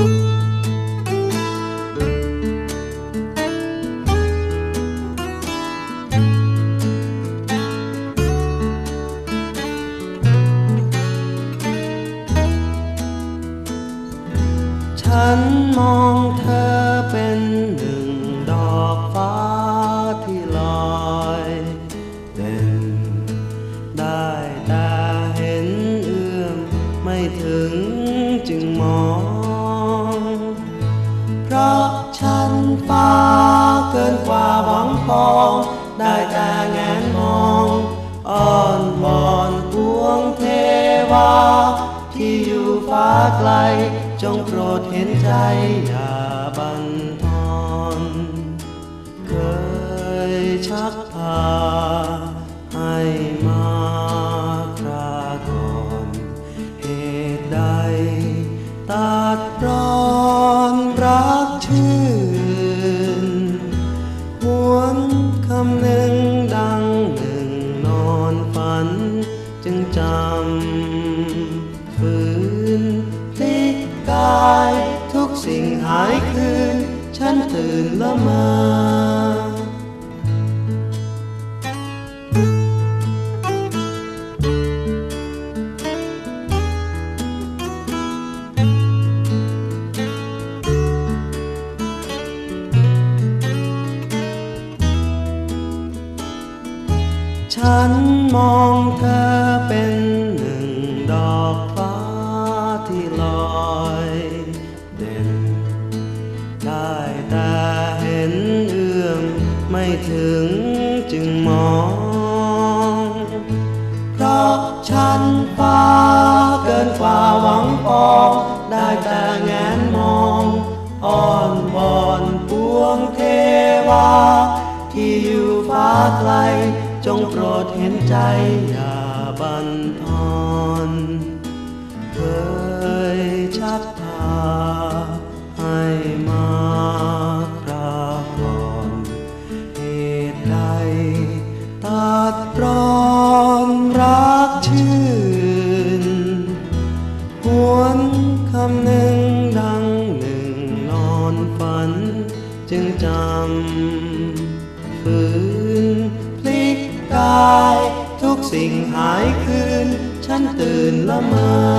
ฉันมองเธอเป็นหนึ่งดอกฟ้าที่ลอยเด่นได้แต่เห็นเอื้อมไม่ถึงจึงมอง ราะฉันฟ้าเกินกว่าหวังปอง ได้แต่แงนมองอ้อนวอนพวงเทวา ที่อยู่ฟ้าไกล จงโปรดเห็นใจอย่าบันทอนเคยชักพาให้มาคราก่อน เหตุใดตัดร้อน จำฝืนพลิกกายทุกสิ่งหายคืน ฉันตื่นละมาฉันมองเธอ ถึงจึงมอง เพราะฉันฟ้าเกินกว่าหวังปองได้แต่แงนมองอ้อนวอนปวงเทวา ที่อยู่ฟ้าไกล จงโปรดเห็นใจอย่าบันทอนเคยชัก ร้อนรักชื่น หวนคำหนึ่งดังหนึ่งนอนฝัน จึงจำฝืนพลิกกาย ทุกสิ่งหายคืน ฉันตื่นละเมา